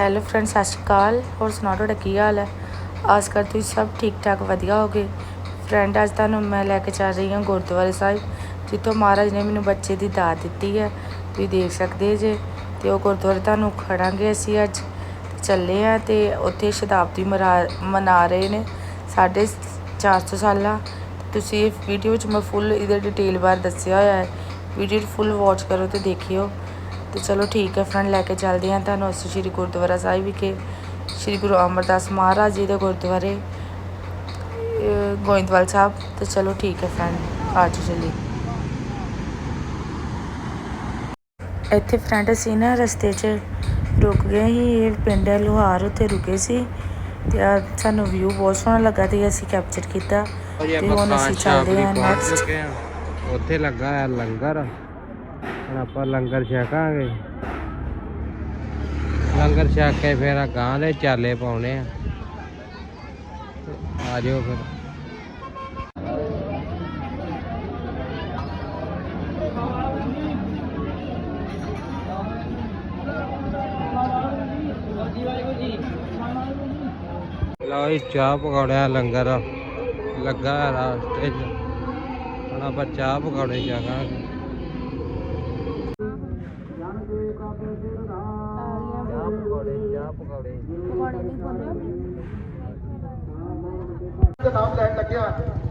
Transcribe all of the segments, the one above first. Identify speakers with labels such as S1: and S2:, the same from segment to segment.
S1: Hello friend ਸਤਿ ਸ਼੍ਰੀ ਅਕਾਲ। ਹੋਰ ਸੁਣਾਓ, ਤੁਹਾਡਾ ਕੀ ਹਾਲ ਹੈ? ਆਸ ਕਰ ਤੁਸੀਂ ਸਭ ਠੀਕ ਠਾਕ ਵਧੀਆ ਹੋਗੇ। ਫਰੈਂਡ ਅੱਜ ਤੁਹਾਨੂੰ ਮੈਂ ਲੈ ਕੇ ਚੱਲ ਰਹੀ ਹਾਂ ਗੁਰਦੁਆਰੇ ਸਾਹਿਬ, ਜਿੱਥੋਂ ਮਹਾਰਾਜ ਨੇ ਮੈਨੂੰ ਬੱਚੇ ਦੀ ਦਾਤ ਦਿੱਤੀ ਹੈ। ਤੁਸੀਂ ਦੇਖ ਸਕਦੇ ਜੇ, ਤੇ ਉਹ ਗੁਰਦੁਆਰੇ ਤੁਹਾਨੂੰ ਖੜਾਂਗੇ ਅਸੀਂ ਅੱਜ। ਚੱਲੇ ਆ ਤੇ ਉੱਥੇ ਸ਼ਤਾਬਦੀ ਮਰਾ- ਮਨਾ ਰਹੇ ਨੇ, ਸਾਢੇ 400 ਸਾਲਾਂ। ਤੁਸੀਂ ਇਹ ਵੀਡੀਓ ਵਿੱਚ ਮੈਂ ਫੁੱਲ ਇਹਦੇ ਡਿਟੇਲ ਬਾਰੇ ਦੱਸਿਆ ਹੋਇਆ ਹੈ। ਵੀਡੀਓ ਫੁੱਲ ਵਾਚ ਕਰੋ ਤੇ ਦੇਖਿਓ। ਤੇ ਚਲੋ ਠੀਕ ਹੈ ਫਰੈਂਡ ਲੈ ਕੇ ਚੱਲਦੇ ਹਾਂ ਤੁਹਾਨੂੰ ਅਸੀਂ ਸ਼੍ਰੀ ਗੁਰਦੁਆਰਾ ਸਾਹਿਬ ਵਿਖੇ। ਸ਼੍ਰੀ ਗੁਰੂ ਅਮਰਦਾਸ ਮਹਾਰਾਜ ਜੀ ਦੇ ਗੁਰਦੁਆਰੇ ਗੋਇੰਦਵਾਲ ਸਾਹਿਬ। ਤੇ ਚਲੋ ਠੀਕ ਹੈ ਫਰੈਂਡ ਆਜੋ ਚੱਲੀਏ ਇੱਥੇ ਫਰੈਂਡ ਅਸੀਂ ਨਾ ਰਸਤੇ 'ਚ ਰੁਕ ਗਏ ਸੀ ਇਹ ਪਿੰਡ ਹੈ ਲੋਹਾਰ ਉੱਥੇ ਰੁਕੇ ਸੀ। ਤੇ ਸਾਨੂੰ ਵਿਊ ਬਹੁਤ ਸੋਹਣਾ ਲੱਗਾ ਤੇ ਅਸੀਂ ਕੈਪਚਰ ਕੀਤਾ। ਤੇ ਹੁਣ ਅਸੀਂ ਚੱਲਦੇ ਹਾਂ ਨੈਕਸਟ
S2: ਉੱਥੇ ਲੱਗਾ ਹੈ ਲੰਗਰ। ਹੁਣ ਆਪਾਂ ਲੰਗਰ ਛਕਾਂਗੇ। ਲੰਗਰ ਛਕ ਕੇ ਫਿਰ ਗਾਂ ਦੇ ਚਾਲੇ ਪਾਉਣੇ ਆ। ਆ ਜਾਓ ਫਿਰ। ਲਓ ਚਾਹ ਪਕੌੜਿਆ ਲੰਗਰ ਲੱਗਾ ਹੈ ਰਾਸਤੇ 'ਚ। ਹੁਣ ਆਪਾਂ ਚਾਹ ਪਕੌੜੇ ਛਕਾਂਗੇ।
S3: ਦੇ ਨਾਮ ਲੈਣ ਲੱਗਿਆ।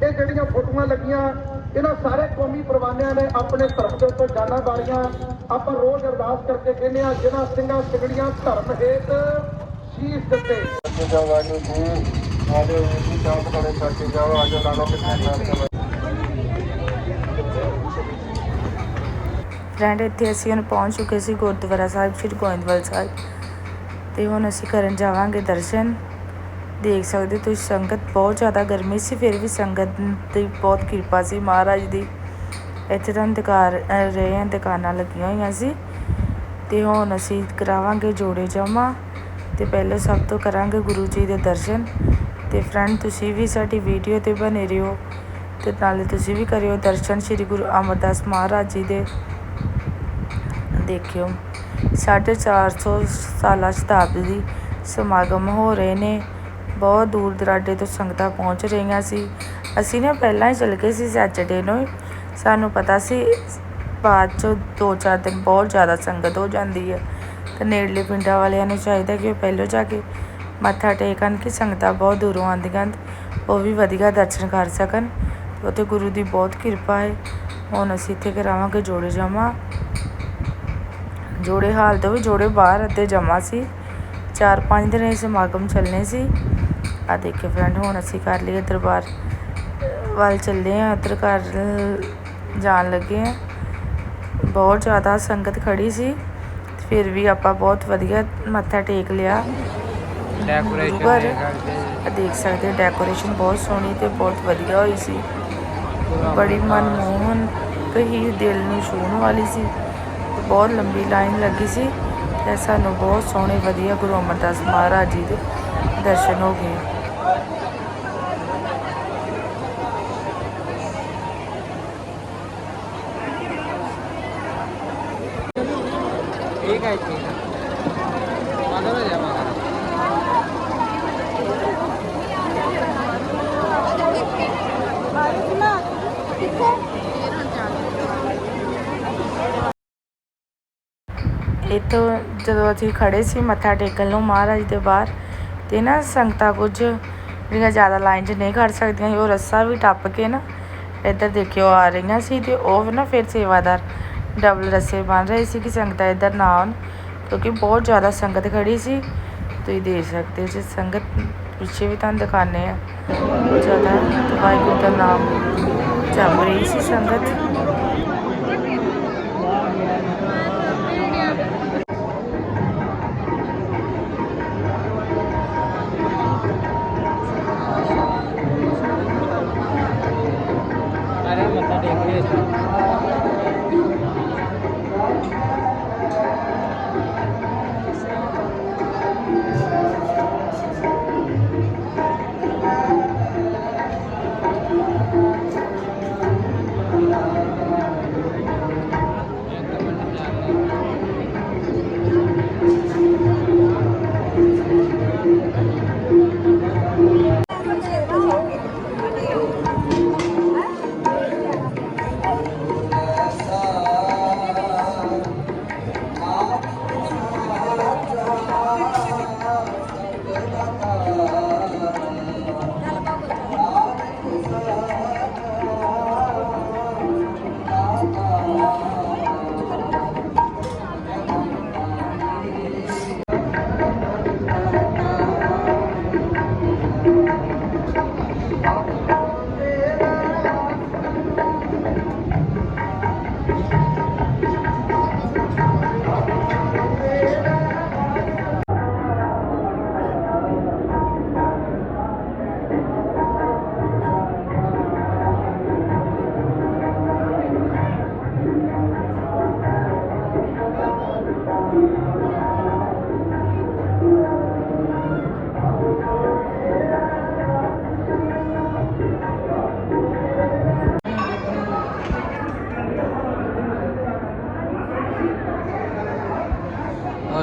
S3: ਇਹ ਜਿਹੜੀਆਂ ਫੋਟੋਆਂ ਲੱਗੀਆਂ, ਇਹਨਾਂ ਸਾਰੇ ਕੌਮੀ ਪਰਵਾਨਿਆਂ ਨੇ ਆਪਣੇ ਧਰਮ ਦੇ ਉੱਤੇ ਜਾਨਾਂ ਵਾਲੀਆਂ ਆਪਾਂ ਰੋਜ਼ ਅਰਦਾਸ ਕਰਕੇ ਕਹਿੰਦੇ ਆ ਜਿਨ੍ਹਾਂ ਸਿੰਘਾਂ ਸਿਗੜੀਆਂ ਧਰਮ ਹੇਤ ਸ਼ੀਸ਼ ਦਿੱਤੇ। ਜਵਾਨੀ ਜੀ ਆਜੋ ਜੀ ਚਾਪ ਕਰੇ ਕਰਕੇ ਜਾਓ ਆਜੋ ਲਾਲੋ ਕਿੰਨੇ
S1: ਫਰੈਂਡ ਇੱਥੇ ਅਸੀਂ ਹੁਣ ਪਹੁੰਚ ਚੁੱਕੇ ਸੀ ਗੁਰਦੁਆਰਾ ਸਾਹਿਬ, ਸ਼੍ਰੀ ਗੋਇੰਦਵਾਲ ਸਾਹਿਬ। ਤੇ ਹੁਣ ਅਸੀਂ ਕਰਨ ਜਾਵਾਂਗੇ ਦਰਸ਼ਨ। ਦੇਖ ਸਕਦੇ ਹੋ ਤੁਸੀਂ ਸੰਗਤ ਬਹੁਤ ਜ਼ਿਆਦਾ ਗਰਮੀ ਸੀ, ਫਿਰ ਵੀ ਸੰਗਤ ਦੀ ਬਹੁਤ ਕਿਰਪਾ ਸੀ। ਮਹਾਰਾਜ ਦੀ ਇੱਥੇ ਤਾਂ ਦੁਕਾਨ ਰਹੇ ਆ ਦੁਕਾਨਾਂ ਲੱਗੀਆਂ ਹੋਈਆਂ ਸੀ। ਤੇ ਹੁਣ ਅਸੀਂ ਕਰਾਵਾਂਗੇ ਜੋੜੇ ਜਮਾ ਤੇ ਪਹਿਲੇ ਸਭ ਤੋਂ ਕਰਾਂਗੇ ਗੁਰੂ ਜੀ ਦੇ ਦਰਸ਼ਨ। ਤੇ ਫਰੈਂਡ, ਤੁਸੀਂ ਵੀ ਸਾਡੀ ਵੀਡੀਓ ਤੇ ਬਨੇ ਰਹੋ ਤੇ ਨਾਲੇ ਤੁਸੀਂ ਵੀ ਕਰਿਓ ਦਰਸ਼ਨ। ਸ੍ਰੀ ਗੁਰੂ ਅਮਰਦਾਸ ਮਹਾਰਾਜ ਜੀ ਦੇ ਦੇਖਿਓ 450 ਸਾਲਾ ਸ਼ਤਾਬਦੀ ਸਮਾਗਮ ਹੋ ਰਹੇ ਨੇ। ਬਹੁਤ ਦੂਰ ਦਰਾਡੇ ਤੋਂ ਸੰਗਤਾਂ ਪਹੁੰਚ ਰਹੀਆਂ ਸੀ। ਅਸੀਂ ਨਾ ਪਹਿਲਾਂ ਹੀ ਚਲ ਗਏ ਸੀ ਸੈਚਰਡੇ ਨੂੰ ਹੀ। ਸਾਨੂੰ ਪਤਾ ਸੀ, ਬਾਅਦ ਚੋਂ ਦੋ ਚਾਰ ਦਿਨ ਬਹੁਤ ਜ਼ਿਆਦਾ ਸੰਗਤ ਹੋ ਜਾਂਦੀ ਹੈ ਤੇ ਨੇੜਲੇ ਪਿੰਡਾਂ ਵਾਲਿਆਂ ਨੂੰ ਚਾਹੀਦਾ ਕਿ ਉਹ ਪਹਿਲੋਂ ਜਾ ਕੇ ਮੱਥਾ ਟੇਕਣ ਕਿ ਸੰਗਤਾਂ ਬਹੁਤ ਦੂਰੋਂ ਆਉਂਦੀਆਂ ਹਨ ਉਹ ਵੀ ਵਧੀਆ ਦਰਸ਼ਨ ਕਰ ਸਕਣ। ਉੱਥੇ ਗੁਰੂ ਦੀ ਬਹੁਤ ਕਿਰਪਾ ਹੈ ਹੁਣ ਅਸੀਂ ਇੱਥੇ ਕਰਾਵਾਂਗੇ ਜੋੜੇ ਜਾਵਾਂ ਜੋੜੇ ਹਾਲ ਤੋਂ ਵੀ ਜੋੜੇ ਬਾਹਰ ਅਤੇ ਜਮਾ ਸੀ। ਚਾਰ ਪੰਜ ਦਿਨ ਇਹ ਸਮਾਗਮ ਚੱਲਣੇ ਸੀ। ਆ ਦੇਖਿਓ ਫਰੈਂਡ ਹੁਣ ਅਸੀਂ ਕਰ ਲਈਏ ਦਰਬਾਰ। ਵੱਲ ਚੱਲੇ ਆ ਉੱਧਰ ਘਰ ਜਾਣ ਲੱਗੇ ਆ ਬਹੁਤ ਜ਼ਿਆਦਾ ਸੰਗਤ ਖੜੀ ਸੀ ਫਿਰ ਵੀ ਆਪਾਂ ਬਹੁਤ ਵਧੀਆ ਮੱਥਾ ਟੇਕ ਲਿਆ।
S2: ਡੈਕੋਰੇਸ਼ਨ
S1: ਦੇਖ ਸਕਦੇ ਡੈਕੋਰੇਸ਼ਨ ਬਹੁਤ ਸੋਹਣੀ ਤੇ ਬਹੁਤ ਵਧੀਆ ਹੋਈ ਸੀ। ਬੜੀ ਮਨਮੋਹਨ ਕਹੀ ਦਿਲ ਨੂੰ ਛੂਹਣ ਵਾਲੀ ਸੀ। ਤੇ ਬਹੁਤ ਲੰਬੀ ਲਾਈਨ ਲੱਗੀ ਸੀ ਤੇ ਸਾਨੂੰ ਬਹੁਤ ਸੋਹਣੇ ਵਧੀਆ ਗੁਰੂ ਅਮਰਦਾਸ ਮਹਾਰਾਜ ਜੀ ਦੇ ਦਰਸ਼ਨ ਹੋ ਗਏ।
S2: ठीक आहे ठीक आहे माझा ना द्या मला
S1: ਇੱਥੋਂ ਜਦੋਂ ਅਸੀਂ ਖੜੇ ਸੀ ਮੱਥਾ ਟੇਕਣ ਨੂੰ ਮਹਾਰਾਜ ਦੇ ਬਾਹਰ ਤੇ ਨਾ ਸੰਗਤਾਂ ਕੁਝ ਜਿਹੜੀਆਂ ਜ਼ਿਆਦਾ ਲਾਈਨ 'ਚ ਨਹੀਂ ਖੜ ਸਕਦੀਆਂ ਸੀ ਉਹ ਰੱਸਾ ਵੀ ਟੱਪ ਕੇ ਨਾ ਇੱਧਰ ਦੇਖਿਓ ਆ ਰਹੀਆਂ ਸੀ ਤੇ ਉਹ ਨਾ ਫਿਰ ਸੇਵਾਦਾਰ ਡਬਲ ਰੱਸੇ ਬਣ ਰਹੇ ਸੀ ਕਿ ਸੰਗਤਾਂ ਇੱਧਰ ਨਾ ਆਉਣ, ਕਿਉਂਕਿ ਬਹੁਤ ਜ਼ਿਆਦਾ ਸੰਗਤ ਖੜੀ ਸੀ। ਤੁਸੀਂ ਦੇਖ ਸਕਦੇ ਹੋ ਜੀ ਸੰਗਤ ਪਿੱਛੇ ਵੀ ਤੁਹਾਨੂੰ ਦਿਖਾਣੇ ਆ ਬਹੁਤ ਜ਼ਿਆਦਾ ਵਾਹਿਗੁਰੂ ਦਾ ਨਾਮ ਜਪ ਰਹੀ ਸੀ ਸੰਗਤ।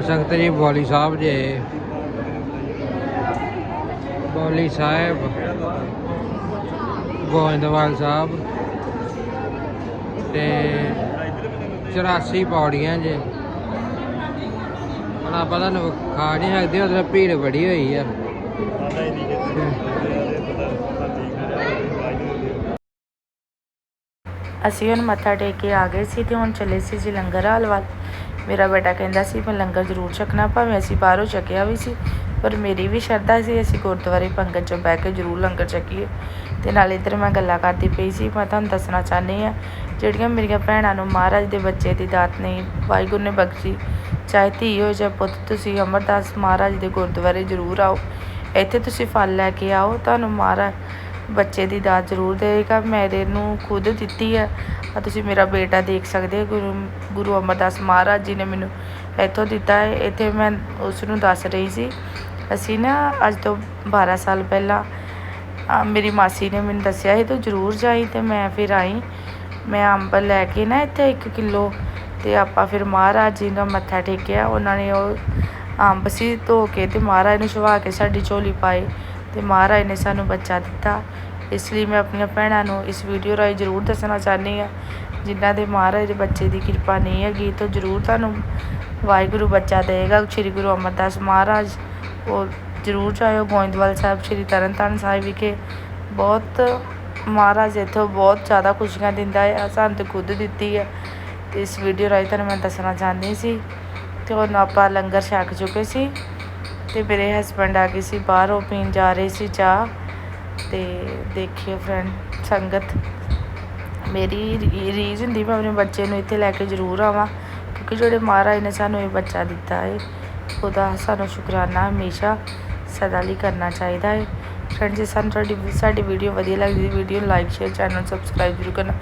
S2: ਸੰਗਤ ਜੀ, ਬੋਲੀ ਸਾਹਿਬ ਜੇ। ਬੋਲੀ ਸਾਹਿਬ, ਗੋਇੰਦਵਾਲ ਸਾਹਿਬ ਤੇ 84 ਪੌੜੀਆਂ ਜੇ। ਹੁਣ ਆਪਾਂ ਤੁਹਾਨੂੰ ਖਾ ਨਹੀਂ ਸਕਦੇ ਉਧਰ ਭੀੜ ਬੜੀ ਹੋਈ ਆ।
S1: ਅਸੀਂ ਹੁਣ ਮੱਥਾ ਟੇਕ ਕੇ ਆ ਗਏ ਸੀ ਤੇ ਹੁਣ ਚੱਲੇ ਸੀ ਜੀ ਲੰਗਰ ਹਾਲ ਵੱਲ। ਮੇਰਾ ਬੇਟਾ ਕਹਿੰਦਾ ਸੀ, ਮੈਂ ਲੰਗਰ ਜ਼ਰੂਰ ਛਕਣਾ, ਭਾਵੇਂ ਅਸੀਂ ਬਾਹਰੋਂ ਛਕਿਆ ਵੀ ਸੀ, ਪਰ ਮੇਰੀ ਵੀ ਸ਼ਰਧਾ ਸੀ, ਅਸੀਂ ਗੁਰਦੁਆਰੇ ਪੰਗਤ 'ਚ ਬਹਿ ਕੇ ਜ਼ਰੂਰ ਲੰਗਰ ਛਕੀਏ। ਤੇ ਨਾਲ ਇੱਧਰ ਮੈਂ ਗੱਲਾਂ ਕਰਦੀ ਪਈ ਸੀ, ਮੈਂ ਤੁਹਾਨੂੰ ਦੱਸਣਾ ਚਾਹੁੰਦੀ ਆ ਜਿਹੜੀਆਂ ਮੇਰੀਆਂ ਭੈਣਾਂ ਨੂੰ ਮਹਾਰਾਜ ਦੇ ਬੱਚੇ ਦੀ ਦਾਤ ਨਹੀਂ ਵਾਹਿਗੁਰੂ ਨੇ ਬਖਸ਼ੀ, ਚਾਹੇ ਧੀ ਹੋ ਜਾਂ ਪੁੱਤ, ਤੁਸੀਂ ਅਮਰਦਾਸ ਮਹਾਰਾਜ ਦੇ ਗੁਰਦੁਆਰੇ ਜ਼ਰੂਰ ਆਓ, ਇੱਥੇ ਤੁਸੀਂ ਫਲ ਲੈ ਕੇ ਆਓ, ਤੁਹਾਨੂੰ ਮਹਾਰਾਜ ਬੱਚੇ ਦੀ ਦਾਤ ਜ਼ਰੂਰ ਦੇਵੇਗਾ ਮੇਰੇ ਨੂੰ ਖੁਦ ਦਿੱਤੀ ਹੈ ਆ ਤੁਸੀਂ ਮੇਰਾ ਬੇਟਾ ਦੇਖ ਸਕਦੇ ਗੁਰੂ ਗੁਰੂ ਅਮਰਦਾਸ ਮਹਾਰਾਜ ਜੀ ਨੇ ਮੈਨੂੰ ਇੱਥੋਂ ਦਿੱਤਾ ਹੈ। ਇੱਥੇ ਮੈਂ ਉਸ ਨੂੰ ਦੱਸ ਰਹੀ ਸੀ, ਅਸੀਂ ਨਾ ਅੱਜ ਤੋਂ 12 ਸਾਲ ਪਹਿਲਾਂ ਮੇਰੀ ਮਾਸੀ ਨੇ ਮੈਨੂੰ ਦੱਸਿਆ ਸੀ, ਤੂੰ ਜ਼ਰੂਰ ਜਾਈ ਤੇ ਮੈਂ ਫਿਰ ਆਈ। ਮੈਂ ਅੰਬ ਲੈ ਕੇ ਨਾ ਇੱਥੇ 1 ਕਿਲੋ ਤੇ ਆਪਾਂ ਫਿਰ ਮਹਾਰਾਜ ਜੀ ਦਾ ਮੱਥਾ ਟੇਕਿਆ। ਉਹਨਾਂ ਨੇ ਉਹ ਅੰਬ ਸੀ ਧੋ ਕੇ ਤੇ ਮਹਾਰਾਜ ਨੂੰ ਛਵਾ ਕੇ ਸਾਡੀ ਝੋਲੀ ਪਾਏ ਤੇ ਮਹਾਰਾਜ ਨੇ ਸਾਨੂੰ ਬੱਚਾ ਦਿੱਤਾ। ਇਸ ਲਈ ਮੈਂ ਆਪਣੀਆਂ ਭੈਣਾਂ ਨੂੰ ਇਸ ਵੀਡੀਓ ਰਾਹੀਂ ਜ਼ਰੂਰ ਦੱਸਣਾ ਚਾਹੁੰਦੀ ਹਾਂ। ਜਿਨ੍ਹਾਂ ਦੇ ਮਹਾਰਾਜ ਦੇ ਬੱਚੇ ਦੀ ਕਿਰਪਾ ਨਹੀਂ ਹੈਗੀ ਤਾਂ ਜ਼ਰੂਰ ਤੁਹਾਨੂੰ ਵਾਹਿਗੁਰੂ ਬੱਚਾ ਦੇਗਾ ਸ੍ਰੀ ਗੁਰੂ ਅਮਰਦਾਸ ਮਹਾਰਾਜ, ਉਹ ਜ਼ਰੂਰ ਜਾਇਓ ਗੋਇੰਦਵਾਲ ਸਾਹਿਬ, ਸ੍ਰੀ ਤਰਨਤਾਰਨ ਸਾਹਿਬ ਵਿਖੇ। ਬਹੁਤ ਮਹਾਰਾਜ ਇੱਥੋਂ ਬਹੁਤ ਜ਼ਿਆਦਾ ਖੁਸ਼ੀਆਂ ਦਿੰਦਾ ਹੈ ਸਾਨੂੰ ਖੁਦ ਦਿੱਤੀ ਹੈ। ਤੇ ਇਸ ਵੀਡੀਓ ਰਾਹੀਂ ਤੁਹਾਨੂੰ ਮੈਂ ਦੱਸਣਾ ਚਾਹੁੰਦੀ ਸੀ ਤੇ ਹੁਣ ਆਪਾਂ ਲੰਗਰ ਛਕ ਚੁੱਕੇ ਸੀ। ਤੇ ਮੇਰੇ ਹਸਬੰਡ ਆ ਗਏ ਸੀ ਬਾਹਰੋਂ, ਪੀਣ ਜਾ ਰਹੇ ਸੀ ਚਾਹ ਤੇ ਦੇਖਿਓ ਫਰੈਂਡ ਸੰਗਤ। ਮੇਰੀ ਰੀ- ਰੀਝ ਹੁੰਦੀ ਮੈਂ ਆਪਣੇ ਬੱਚੇ ਨੂੰ ਇੱਥੇ ਲੈ ਕੇ ਜ਼ਰੂਰ ਆਵਾਂ, ਕਿਉਂਕਿ ਜਿਹੜੇ ਮਹਾਰਾਜ ਨੇ ਸਾਨੂੰ ਇਹ ਬੱਚਾ ਦਿੱਤਾ ਹੈ ਉਹਦਾ ਸਾਨੂੰ ਸ਼ੁਕਰਾਨਾ ਹਮੇਸ਼ਾ ਸਦਾ ਲਈ ਕਰਨਾ ਚਾਹੀਦਾ ਹੈ ਫਰੈਂਡ ਜੇ ਸਾਨੂੰ ਤੁਹਾਡੀ, ਸਾਡੀ ਵੀਡੀਓ ਵਧੀਆ ਲੱਗਦੀ, ਵੀਡੀਓ ਨੂੰ ਲਾਈਕ ਸ਼ੇਅਰ ਚੈਨਲ ਸਬਸਕ੍ਰਾਈਬ ਜ਼ਰੂਰ ਕਰਨਾ।